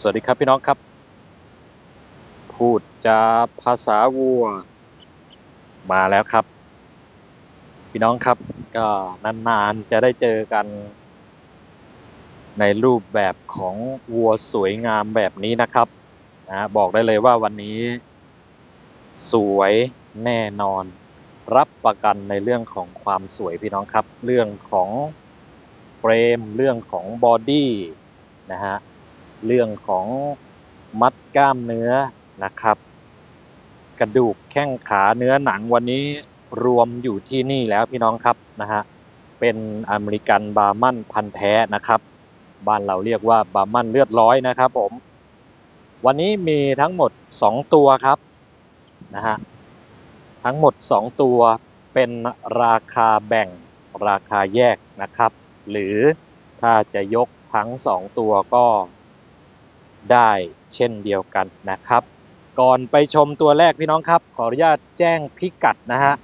สวัสดีครับพี่น้องครับ พูดจาภาษาวัว มาแล้วครับ พี่น้องครับก็นานๆจะได้เจอกัน ในรูปแบบของวัวสวยงามแบบนี้นะครับนะบอกได้เลยว่าวันนี้ สวยแน่นอน รับประกันในเรื่องของความสวยพี่น้องครับ เรื่องของเฟรมเรื่องของบอดี้นะฮะ เรื่องของมัดกล้ามเนื้อนะครับ กระดูกแข้งขาเนื้อหนังวันนี้รวมอยู่ที่นี่แล้วพี่น้องครับนะฮะเป็นอเมริกันบาร์มันพันแท้นะครับ บ้านเราเรียกว่าบาร์มันเลือดร้อยนะครับผมวันนี้มีทั้งหมด 2 ตัวครับนะฮะทั้งหมด 2 ตัวเป็นราคาแบ่งราคาแยกนะครับ หรือถ้าจะยกทั้ง 2 ตัวก็ ได้เช่นเดียวกันนะครับ ก่อนไปชมตัวแรกพี่น้องครับ ขออนุญาตแจ้งพิกัดนะฮะ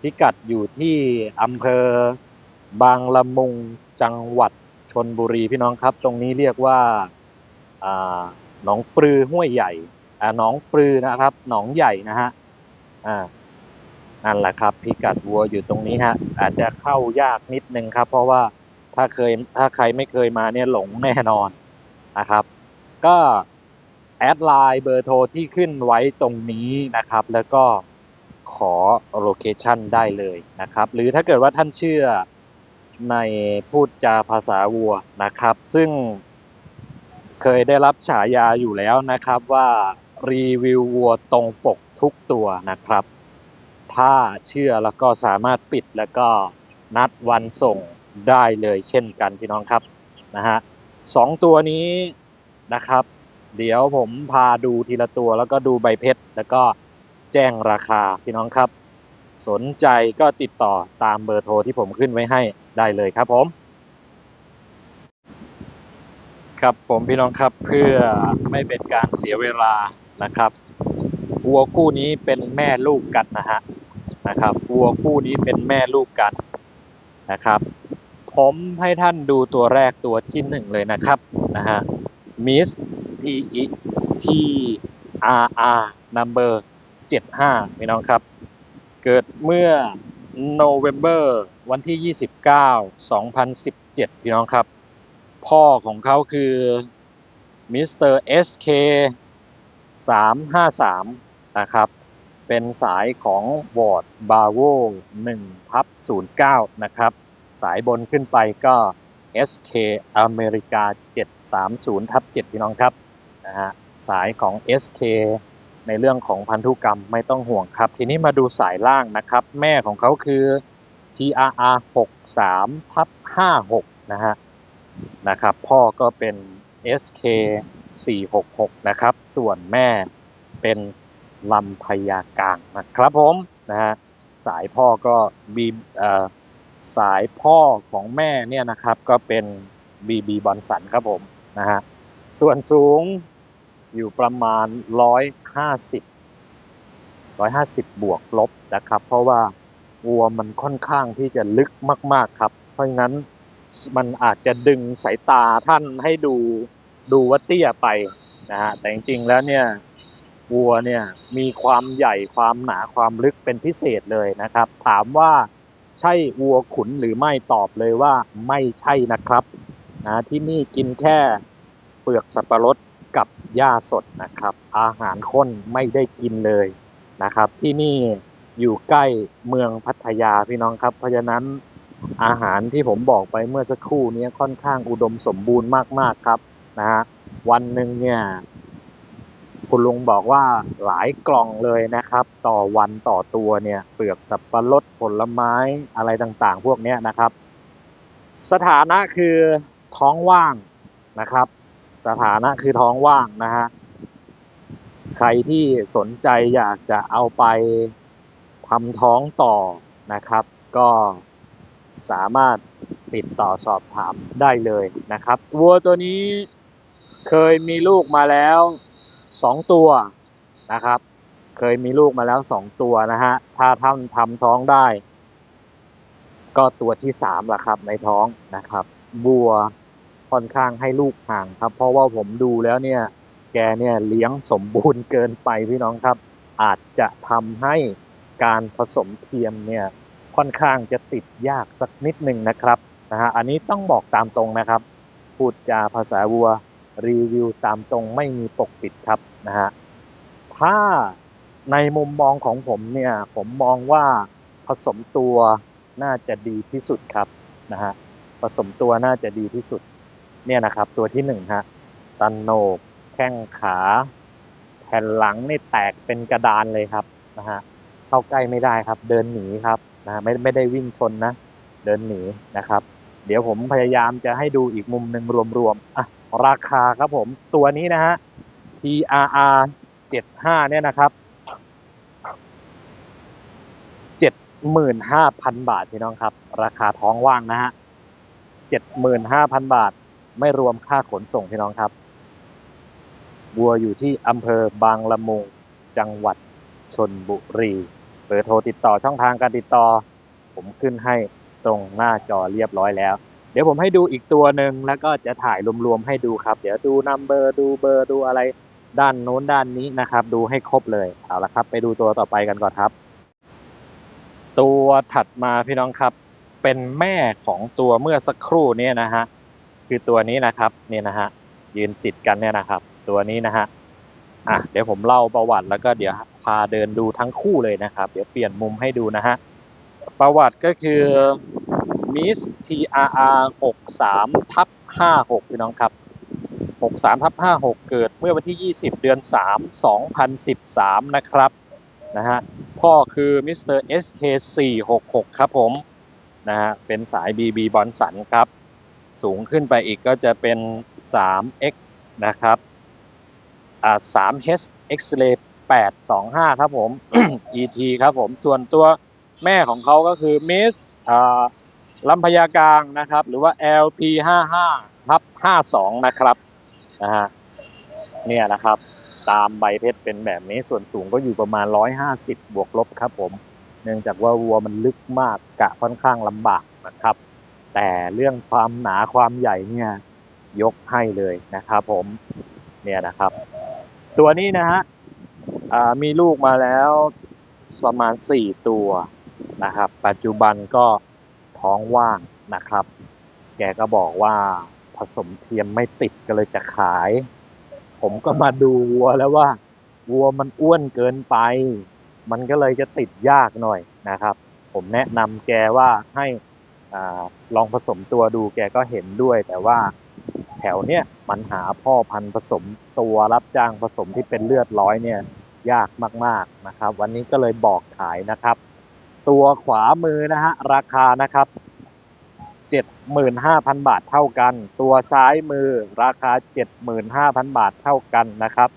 พิกัดอยู่ที่อำเภอบางละมุงจังหวัดชนบุรีพี่น้องครับ ตรงนี้เรียกว่าหนองปลือห้วยใหญ่หนองปลือนะครับหนองใหญ่นะฮะนั่นแหละครับ พิกัดวัวอยู่ตรงนี้ฮะอาจจะเข้ายากนิดนึงครับ เพราะว่าถ้าเคยถ้าใครไม่เคยมาเนี่ยหลงแน่นอนนะครับ ก็แอดไลน์เบอร์โทรที่ขึ้นไว้ตรงนี้นะครับ แล้วก็ขอโลเคชันได้เลยนะครับ หรือถ้าเกิดว่าท่านเชื่อในพูดจาภาษาวัวนะครับ ซึ่งเคยได้รับฉายาอยู่แล้วนะครับว่ารีวิววัวตรงปกทุกตัวนะครับ ถ้าเชื่อแล้วก็สามารถปิดแล้วก็นัดวันส่งได้เลยเช่นกันพี่น้องครับนะฮะสองตัวนี้ นะครับ เดี๋ยวผมพาดูทีละตัวแล้วก็ดูใบเพชรแล้วก็แจ้งราคาพี่น้องครับ สนใจก็ติดต่อตามเบอร์โทรที่ผมขึ้นไว้ให้ได้เลยครับผม ครับผมพี่น้องครับเพื่อไม่เป็นการเสียเวลานะครับวัวคู่นี้เป็นแม่ลูกกันนะฮะนะครับวัวคู่นี้เป็นแม่ลูกกันนะครับ ผมให้ท่านดูตัวแรกตัวที่หนึ่งเลยนะครับนะฮะ มิส T E T R R number 75พี่น้องครับ เกิดเมื่อ November วันที่ 29 2017 พี่น้องครับ พ่อของเขาคือมิสเตอร์ SK 353 นะครับ เป็นสายของวอร์ดบาโว1ทับ09 นะครับ สายบนขึ้นไปก็ SK อเมริกา 730ทับ7พี่น้องครับนะฮะสายของ SK ในเรื่องของพันธุกรรมไม่ต้องห่วงครับ ทีนี้มาดูสายล่างนะครับ แม่ของเขาคือ TRR 63ทับ56นะฮะนะครับพ่อก็เป็น SK 466นะครับส่วนแม่เป็นลำพญากลางนะครับผมนะฮะสายพ่อก็บีเอ่อ สายพ่อของแม่เนี่ยนะครับ ก็เป็น BB บอนสันครับผมนะฮะส่วนสูงอยู่ประมาณ 150 150 บวกลบนะครับ เพราะว่าวัวมันค่อนข้างที่จะลึกมาก ๆครับ เพราะฉะนั้นมันอาจจะดึงสายตาท่านให้ดูดูว่าเตี้ยไปนะฮะแต่จริงๆแล้วเนี่ยวัวเนี่ยมีความใหญ่ความหนาความลึกเป็นพิเศษเลยนะครับ ถามว่า ใช่วัวขุนหรือไม่ตอบเลยว่าไม่ใช่นะครับนะที่นี่กินแค่เปลือกสับปะรดกับหญ้าสดนะครับ อาหารข้นไม่ได้กินเลยนะครับ ที่นี่อยู่ใกล้เมืองพัทยาพี่น้องครับ เพราะฉะนั้นอาหารที่ผมบอกไปเมื่อสักครู่นี้ค่อนข้างอุดมสมบูรณ์มากๆครับนะฮะวันหนึ่งเนี่ย คุณลุงบอกว่าหลายกล่องเลยนะครับ ต่อวันต่อตัวเนี่ยเปลือกสับปะรดผลไม้อะไรต่างๆ พวกเนี้ยนะครับ สถานะคือท้องว่างนะครับ สถานะคือท้องว่างนะฮะใครที่สนใจอยากจะเอาไปทำท้องต่อนะครับ ก็สามารถติดต่อสอบถามได้เลยนะครับวัวตัวนี้เคยมีลูกมาแล้ว สองตัวนะครับ เคยมีลูกมาแล้วสองตัวนะฮะ ถ้าท่านทำท้องได้ ก็ตัวที่สามละครับ ในท้องนะครับ บัวค่อนข้างให้ลูกห่างครับ เพราะว่าผมดูแล้วเนี่ย แกเนี่ยเลี้ยงสมบูรณ์เกินไปพี่น้องครับ อาจจะทำให้การผสมเทียมเนี่ยค่อนข้างจะติดยากสักนิดหนึ่งนะครับนะฮะอันนี้ต้องบอกตามตรงนะครับ พูดจาภาษาวัว รีวิวตามตรงไม่มีปกปิดครับนะฮะถ้าในมุมมองของผมเนี่ยผมมองว่าผสมตัวน่าจะดีที่สุดครับนะฮะผสมตัวน่าจะดีที่สุดเนี่ยนะครับ ตัวที่หนึ่งฮะตันโหนกแข้งขาแผ่นหลังนี่แตกเป็นกระดานเลยครับนะฮะเข้าใกล้ไม่ได้ครับ เดินหนีครับนะฮะไม่ไม่ได้วิ่งชนนะ เดินหนีนะครับ เดี๋ยวผมพยายามจะให้ดูอีกมุมหนึ่งรวมๆอะ ราคาครับผมตัวนี้นะฮะ PRR 75เนี่ยนะครับ75,000 บาทพี่น้องครับ ราคาท้องว่างนะฮะ75,000 บาท ไม่รวมค่าขนส่งพี่น้องครับบัวอยู่ที่อำเภอบางละมุงจังหวัดชนบุรีเบอร์โทรติดต่อช่องทางการติดต่อ ผมขึ้นให้ตรงหน้าจอเรียบร้อยแล้ว เดี๋ยวผมให้ดูอีกตัวหนึ่งแล้วก็จะถ่ายรวมๆให้ดูครับ เดี๋ยวดูนัมเบอร์ดูเบอร์ดูอะไรด้านโน้นด้านนี้นะครับ ดูให้ครบเลยเอาละครับ ไปดูตัวต่อไปกันก่อนครับ ตัวถัดมาพี่น้องครับ เป็นแม่ของตัวเมื่อสักครู่นี้นะฮะคือตัวนี้นะครับเนี่ยนะฮะยืนติดกันเนี่ยนะครับ ตัวนี้นะฮะอะเดี๋ยวผมเล่าประวัติแล้วก็เดี๋ยวพาเดินดูทั้งคู่เลยนะครับ เดี๋ยวเปลี่ยนมุมให้ดูนะฮะประวัติก็คือ Miss TRR 63ทับ56พี่น้องครับ 63ทับ56 เกิดเมื่อวันที่ 20 เดือน 3 2013 นะครับนะฮะพ่อคือมิสเตอร์ SK466 ครับผมนะฮะเป็นสาย BB บอลสันครับ สูงขึ้นไปอีกก็จะเป็น 3X นะครับอ่า 3H X-ray 825 ครับผม ET ครับผม ส่วนตัวแม่ของเขาก็คือมิสอ่า ลำพญากลางนะครับ หรือว่า LP55 ทับ52 นะครับนะฮะเนี่ยนะครับ ตามใบเพชรเป็นแบบนี้ส่วนสูงก็อยู่ประมาณ 150 บวกลบครับผม เนื่องจากว่าวัวมันลึกมากกะค่อนข้างลำบากนะครับ แต่เรื่องความหนาความใหญ่เนี่ยยกให้เลยนะครับผมเนี่ยนะครับ ตัวนี้นะฮะมีลูกมาแล้วประมาณ 4 ตัวนะครับ ปัจจุบันก็ ท้องว่างนะครับ แกก็บอกว่าผสมเทียมไม่ติดก็เลยจะขาย ผมก็มาดูวัวแล้วว่า วัวมันอ้วนเกินไป มันก็เลยจะติดยากหน่อยนะครับ ผมแนะนำแกว่าให้อลองผสมตัวดูแกก็เห็นด้วย แต่ว่าแถวเนี้ยมันหาพ่อพันธุ์ผสมตัวรับจ้างผสมที่เป็นเลือดร้อยเนี่ยยากมาก ๆนะครับ วันนี้ก็เลยบอกขายนะครับ ตัวขวามือนะฮะราคานะครับ 75,000 บาทเท่ากัน ตัวซ้ายมือราคา 75,000 บาทเท่ากันนะครับ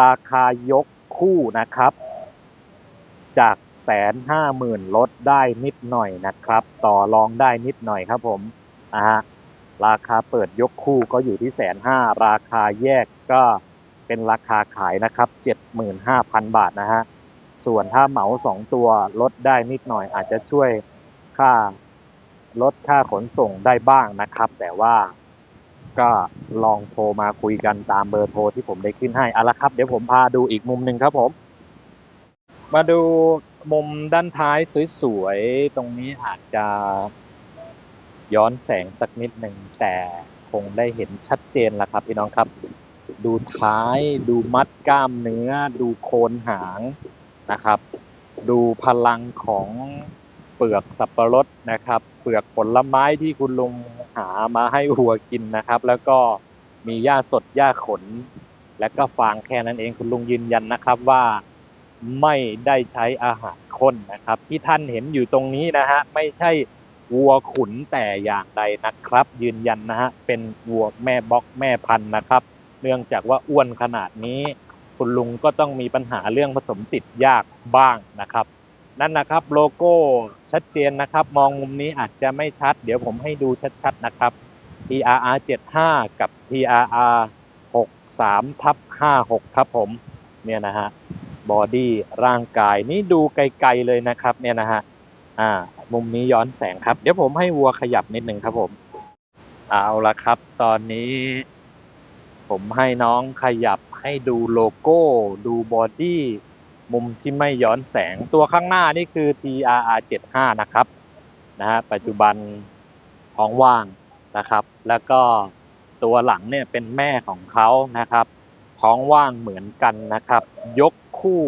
ราคายกคู่นะครับ จากแสนห้าหมื่นลดได้นิดหน่อยนะครับ ต่อรองได้นิดหน่อยครับผมอ่าฮะราคาเปิดยกคู่ก็อยู่ที่แสนห้าราคาแยกก็เป็นราคาขายนะครับเจ็ดหมื่นห้าพันบาทนะฮะ ส่วนถ้าเหมาสองตัวลดได้นิดหน่อยอาจจะช่วยค่าลดค่าขนส่งได้บ้างนะครับ แต่ว่าก็ลองโทรมาคุยกันตามเบอร์โทรที่ผมได้ขึ้นให้อาละครับ เดี๋ยวผมพาดูอีกมุมหนึ่งครับผม มาดูมุมด้านท้ายสวยๆ ตรงนี้อาจจะย้อนแสงสักนิดหนึ่งแต่คงได้เห็นชัดเจนแล้วครับพี่น้องครับ ดูท้ายดูมัดกล้ามเนื้อ ดูโคนหาง นะครับ ดูพลังของเปลือกสับปะรดนะครับ เปลือกผลไม้ที่คุณลุงหามาให้วัวกินนะครับ แล้วก็มีหญ้าสดหญ้าขน และก็ฟางแค่นั้นเองคุณลุงยืนยันนะครับว่าไม่ได้ใช้อาหารข้นนะครับ ที่ท่านเห็นอยู่ตรงนี้นะฮะไม่ใช่วัวขุนแต่อย่างใดนะครับ ยืนยันนะฮะเป็นวัวแม่บ็อกแม่พันธุ์นะครับ เนื่องจากว่าอ้วนขนาดนี้ คุณลุงก็ต้องมีปัญหาเรื่องผสมติดยากบ้างนะครับ นั่นนะครับโลโก้ชัดเจนนะครับ มองมุมนี้อาจจะไม่ชัด เดี๋ยวผมให้ดูชัดๆนะครับ TRR 75 กับ TRR 63ทับ56 ครับผมเนี่ยนะฮะบอดี้ร่างกายนี่ดูไกลๆเลยนะครับเนี่ยนะฮะอ่ามุมนี้ย้อนแสงครับ เดี๋ยวผมให้วัวขยับนิดหนึ่งครับผม เอาละครับ ตอนนี้ ผมให้น้องขยับให้ดูโลโก้ ดูบอดี้มุมที่ไม่ย้อนแสงตัวข้างหน้านี่คือ TRR 75นะครับนะฮะปัจจุบันท้องว่างนะครับ แล้วก็ตัวหลังเนี่ยเป็นแม่ของเขานะครับ ท้องว่างเหมือนกันนะครับ ยกคู่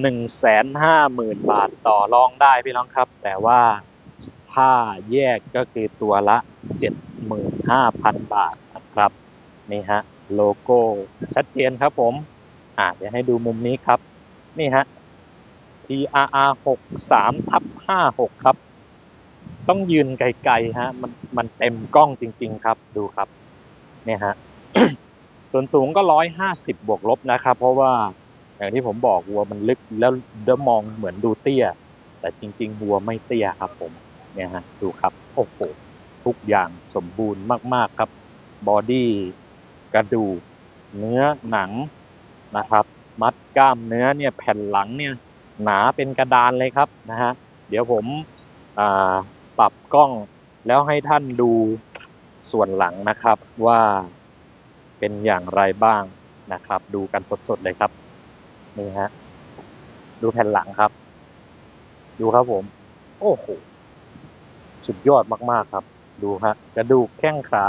หนึ่งแสนห้าหมื่นบาทต่อรองได้พี่น้องครับ แต่ว่าถ้าแยกก็คือตัวละเจ็ดหมื่นห้าพันบาทนะครับ นี่ฮะโลโก้ชัดเจนครับผม อ่าเดี๋ยวให้ดูมุมนี้ครับ นี่ฮะ TRR 63ทับ56 ครับ ต้องยืนไกลๆฮะ มันมันเต็มกล้องจริง ๆ ครับ ดูครับ เนี่ยฮะ ส่วนสูงก็ร้อยห้าสิบบวกลบนะครับ เพราะว่าอย่างที่ผมบอกวัวมันลึกแล้วเดมองเหมือนดูเตี้ย แต่จริง ๆ วัวไม่เตี้ยครับผม เนี่ยฮะ ดูครับ โอ้โห ทุกอย่างสมบูรณ์มาก ๆ ครับ บอดี้ กระดูกเนื้อหนังนะครับ มัดกล้ามเนื้อเนี่ยแผ่นหลังเนี่ยหนาเป็นกระดานเลยครับนะฮะเดี๋ยวผมปรับกล้องแล้วให้ท่านดูส่วนหลังนะครับว่าเป็นอย่างไรบ้างนะครับ ดูกันสดๆเลยครับนี่ฮะดูแผ่นหลังครับ ดูครับผม โอ้โหสุดยอดมากๆครับ ดูฮะกระดูกแข้งขา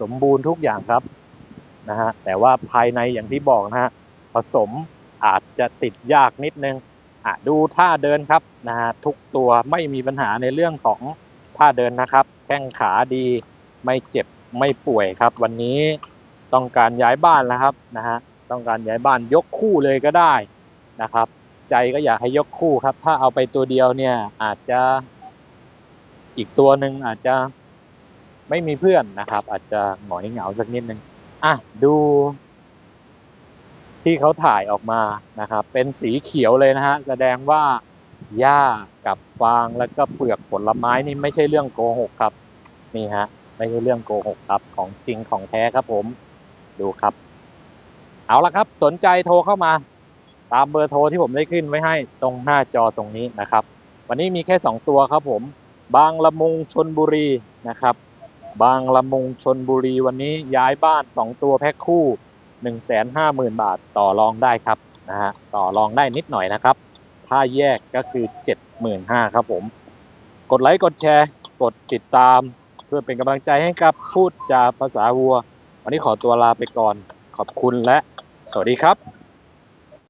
สมบูรณ์ทุกอย่างครับนะฮะแต่ว่าภายในอย่างที่บอกนะฮะผสมอาจจะติดยากนิดนึงอะดูท่าเดินครับนะฮะทุกตัวไม่มีปัญหาในเรื่องของท่าเดินนะครับ แข้งขาดีไม่เจ็บไม่ป่วยครับ วันนี้ต้องการย้ายบ้านแล้วครับนะฮะต้องการย้ายบ้านยกคู่เลยก็ได้นะครับ ใจก็อยากให้ยกคู่ครับ ถ้าเอาไปตัวเดียวเนี่ยอาจจะอีกตัวหนึ่งอาจจะ ไม่มีเพื่อนนะครับ อาจจะหงอยเหงาสักนิดนึงอะดู ที่เขาถ่ายออกมานะครับ เป็นสีเขียวเลยนะฮะแสดงว่าหญ้ากับฟางแล้วก็เปลือกผลไม้นี่ไม่ใช่เรื่องโกหกครับ นี่ฮะ ไม่ใช่เรื่องโกหกครับของจริงของแท้ครับผมดูครับ เอาละครับ สนใจโทรเข้ามา ตามเบอร์โทรที่ผมได้ขึ้นไว้ให้ตรงหน้าจอตรงนี้นะครับ วันนี้มีแค่ 2 ตัวครับผม บางละมุงชนบุรีนะครับ บางละมุงชนบุรีวันนี้ย้ายบ้าน 2 ตัวแพ็คคู่ 150,000 บาทต่อรองได้ครับนะฮะต่อรองได้นิดหน่อยนะครับ ถ้าแยกก็คือ 75,000ครับผม กดไลค์กดแชร์ กดติดตาม เพื่อเป็นกำลังใจให้กับพูดจาภาษาวัว วันนี้ขอตัวลาไปก่อนขอบคุณและสวัสดีครับ